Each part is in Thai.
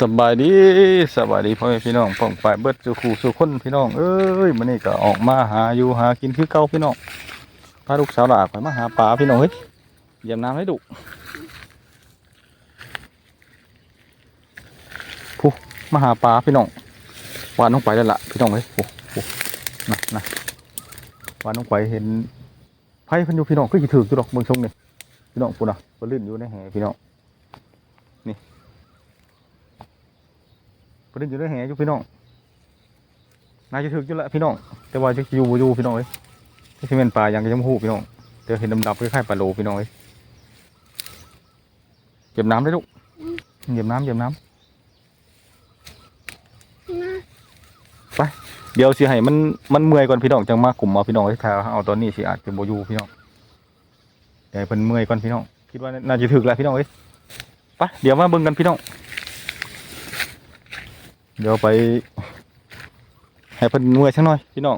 สบายดีสบายดีพ่อแม่พี่น้องป้องไปเบิดสู่คู่สู่คนพี่น้องเอ้ยมื้อนี้ก็ออกมาหาอยู่หากินคือเก่าพี่น้องพาลูกสาวหลาไปมาหาปลาพี่น้องเฮ้ยเยี่ยมน้ำให้ดุผู้มาหาปลาพี่น้องวานลงไปแล้วล่ะพี่น้องเฮ้ยโอ้โหนะนะวานลงไปเห็นไผเพิ่นอยู่พี่น้องก็สิถืออยู่ดอกเมืองชงนี่พี่น้องพุ่นน่ะเพิ่นลื่นอยู่ในแห่พี่น้องนี่ ประเด็นอยู่ในแหอยู่พี่น้องนายจะถึกอยู่ละพี่น้อง แต่ว่าจะอยู่บ่อยู่พี่น้องเอ้ยที่สิเป็นปลาอย่างก็ยังบ่ฮู้พี่น้องแต่เห็นดำๆคล้ายๆปลาโลพี่น้องเอ้ยเก็บน้ำได้ลูกเก็บน้ำเก็บน้ำไปเดี๋ยวสิให้มันมันเมื่อยก่อนพี่น้องจังมากลุ่มเอาพี่น้องเอ้ยถ้าเอาตอนนี้สิอาจจะบ่อยู่พี่น้องเดี๋ยวเพิ่นเมื่อยก่อนพี่น้องคิดว่าน่าจะถึกแล้วพี่น้องเอ้ยไปเดี๋ยวมาเบิ่งกันพี่น้อง เดี๋ยวไปให้เพิ่นนวยสักหน่อยพี่น้อง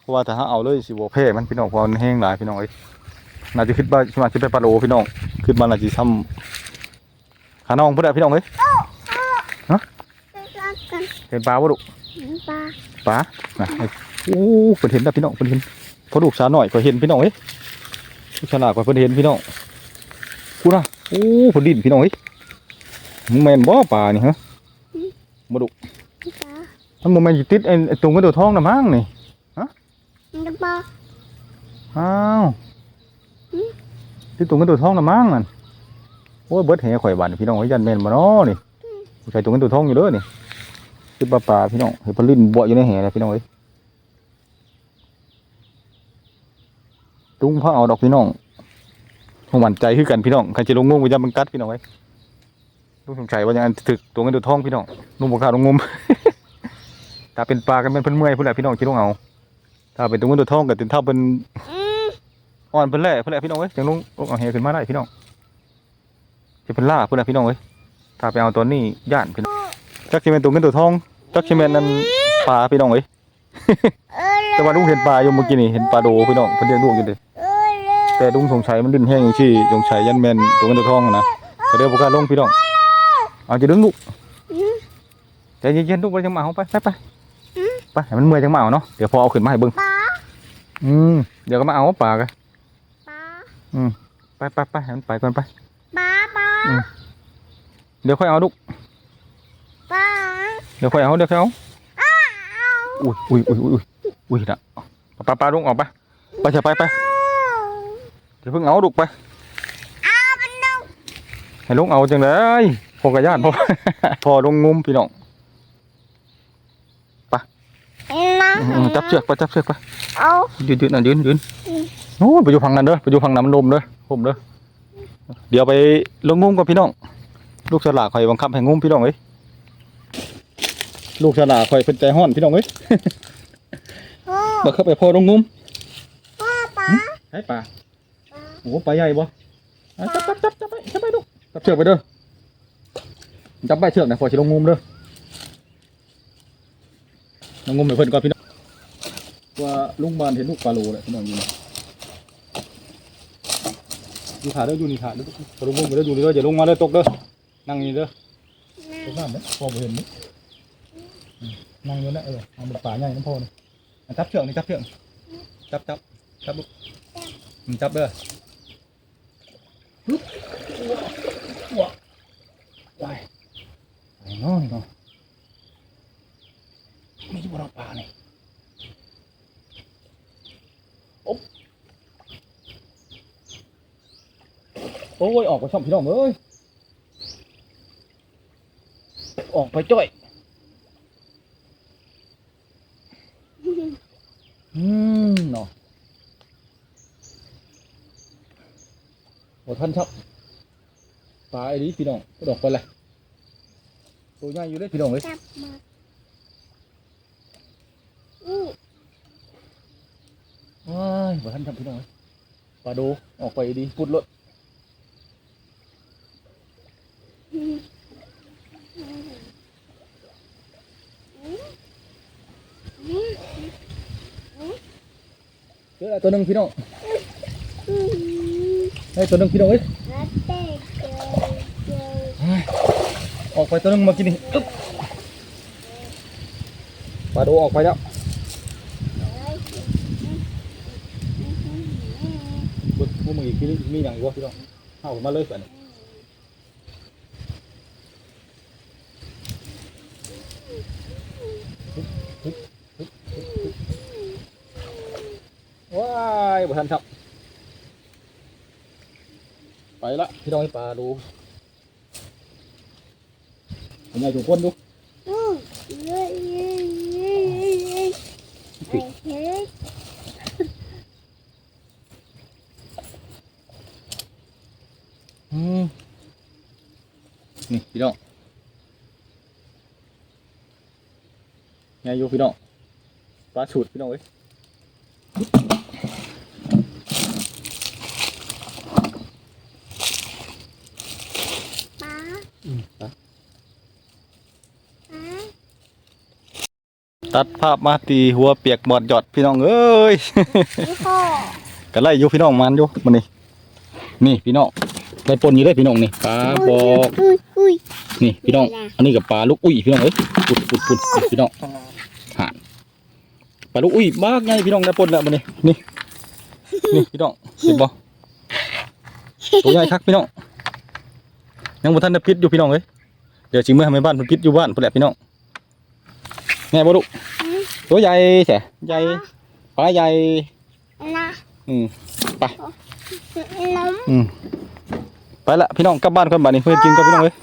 เพราะว่าถ้าหาเอาเลยสิบ่แพ้มันพี่น้องเพราะมันแห้งหลายพี่น้องเอ้ยน่าจะคิดว่าสมาจะไปปลาโลพี่น้องคิดว่าน่าจะซ้ำขาน้องเพิ่นได้พี่น้องเอ้ยเห็นปลาบ่ดุปลาปลาน่ะไอ้โอ้เพิ่นเห็นแล้วพี่น้องเพิ่นเห็นพอลูกสาวหน่อยก็เห็นพี่น้องเอ้ยลูกฉลาดกว่าเพิ่นเห็นพี่น้องกูน่ะโอ้เพิ่นดิ้นพี่น้องเอ้ยมึงแม่นบ่ปลานี่ฮะ บ่ดุปลามันบ่แม่นสิติดไอ้ไอ้ตุงกระโดดท้องน่ะมั้งนี่ปลาอ้าวติดตุงกระโดดท้องน่ะมั้งนั่นโอ้ยเบิดแหข่อยบาดนี่พี่น้องเอ้ยยันแม่นบ่น้อนี่ผู้ชายตุงกระโดดท้องอยู่เด้อนี่ติดปลาปลาพี่น้องเห็นเพิ่นลิ้นบ่อยู่ในแหเลยพี่น้องเอ้ยตุงพาเอาดอกพี่น้องผมหวั่นใจคือกันพี่น้องใครจะลงงมบ่ยามมันกัดพี่น้องเอ้ย ลูกสงสัยว่าอย่างนั้นถึกตุงกระโดดท้องพี่น้องนุ่มบกล้าลงงมถ้าเป็นปลากันเป็นเพิ่อนเมื่อยพุ่นแหละพี่น้องคิดลงเอาถ้าเป็นตัวเงินตัวทองก็ถึงเท่าเป็นอ่อนเพิ่อนแหละเพิ่อนแหละพี่น้องเอ้ยจังลงลงเอาเฮขึ้นมาได้พี่น้องจะเป็นล่าเพิ่อนแหละพี่น้องเอ้ยถ้าไปเอาตัวนี้ย่านพี่น้องจักสิเป็นตัวเงินตัวทองจักสิเป็นนั่นปลาพี่น้องเอ้ยแต่ว่าลุงเห็นปลาอยู่เมื่อกี้นี่เห็นปลาโดพี่น้องเพิ่อนเลี้ยงลูกอยู่เด้แต่ลุงสงสัยมันดิ้นแห้งอย่างที่สงสัยยันแมนตัวเงินตัวทองนะก็เดี๋ยวบ่กล้าลงพี่น้อง เอาจะดึงลูกใจเย็นๆลูกไปจังมาเอาไปไปไปไปให้มันเมื่อยจังมาเอาเนาะเดี๋ยวพอเอาขึ้นมาให้เบิ่งปลาอืมเดี๋ยวก็มาเอาปลากันปลาไปไปไปให้มันไปก่อนไปปลาปลาเดี๋ยวค่อยเอาลูกปลาเดี๋ยวค่อยเอาเดี๋ยวค่อยเอาอุ้ยอุ้ยอุ้ยอุ้ยอุ้ยนะปลาปลาลุงออกไปไปเถอะไปไปเดี๋ยวเพิ่งเอาลูกไปเอาเป็นนกให้ลุงเอาจังเลย พอกระยานพอพอลงงุมพี่น้องนะอืมอืมจับเชือกไปจับเชือกไปเอายืนยืนน่ะยืนยืนโอ้ยไปอยู่ฝั่งนั้นเด้อไปอยู่ฝั่งน้ำลมเด้อผมเด้อเดี๋ยวไปลงงุมกับพี่น้อง ลูกฉลาดคอยบังคับให้งุมพี่น้องเอ้ยลูกฉลาดคอยเป็นใจห้อนพี่น้องเอ้ยพ่อบังคับไปพอลงงุมพ่อปลาให้ปลาโอ้ปลาใหญ่บ่อะจับจับจับจับไปจับไปลูกจับเชือกไปเด้อ จับไปเชือกนะพอสิลงงุมเด้อลงงุมให้เพิ่นก่อนพี่น้องว่าลุงบานเห็นลูกปลาโลแหละพี่น้องอยู่นี่อยู่ขาเด้ออยู่นี่ขาเด้อพอลงงุมไปเด้ออยู่นี่เด้ออย่าลงมาเด้อตกเด้อนั่งนี่เด้อตกน้ำเด้อพอบ่เห็นนี่อืมนั่งอยู่นะเออเอาเป็นปลาใหญ่น้ำพอนี่อะจับเชือกนี่จับเชือกจับจับจับลูกอืมจับเด้อปึ๊บว้าไปไปเนาะนี่เนาะมีอยู่บนป่านี่อ๊บโอ้ย ออกไปช่องพี่น้องเอ้ย ออกไปจ้อยอืมเนาะโอ้ท่านชอบปลาไอ้นี้พี่น้องก็ดอกไปเลย ตัวใหญ่อยู่เลยพี่น้องเลยจับมาอือว้ายบ่ท่านทำพี่น้องเลยปลาโดออกไปดีปุดรถเจอแล้วตัวหนึ่งพี่น้องอือได้ตัวหนึ่งพี่น้องเอ้ย แล้วเตะเจ ออกไปตัวนึงมากินนี่อึ๊บปลาโดออกไปแล้วพวกพวกมึงอีกที่มีอย่างวะพี่น้องเข้ามาเลยกันว้ายบ่ทันครับ ไปละพี่น้องให้ปลาดู เป็นไงทุกคนดูอืมเย้เย้เย้เย้เย้เย้ อืมนี่พี่น้องไงอยู่พี่น้องปลาฉูดพี่น้องเอ้ย ป้า ปลา ป้า ตัดภาพมาตีหัวเปียกหมดหยอดพี่น้องเอ้ยพี่พ่อกันไล่อยู่พี่น้องมันอยู่มันนี่นี่พี่น้องได้ปนอยู่ได้พี่น้องนี่ปลาบอกอุ้ยอุ้ยนี่พี่น้อง อันนี้กับปลาลูกอุ้ยพี่น้องเอ้ยปุดปุดปุดพี่น้องห่านปลาลูกอุ้ยมากไงพี่น้องได้ปนแล้วมันนี่นี่นี่พี่น้องเห็นบ่ตัวใหญ่คักพี่น้องยังบ่ทันได้พิษอยู่พี่น้องเอ้ยเดี๋ยวจิเมื่อทำให้บ้านเพิ่นพิษอยู่บ้านพุ่นแหละพี่น้อง ไงบ่ลูกตัวใหญ่แฉใหญ่ปลาใหญ่นะอืมน้ำอืมไปละพี่น้องกลับบ้านก่อนบัดนี้เพื่อนกินกับพี่น้องเอ้ย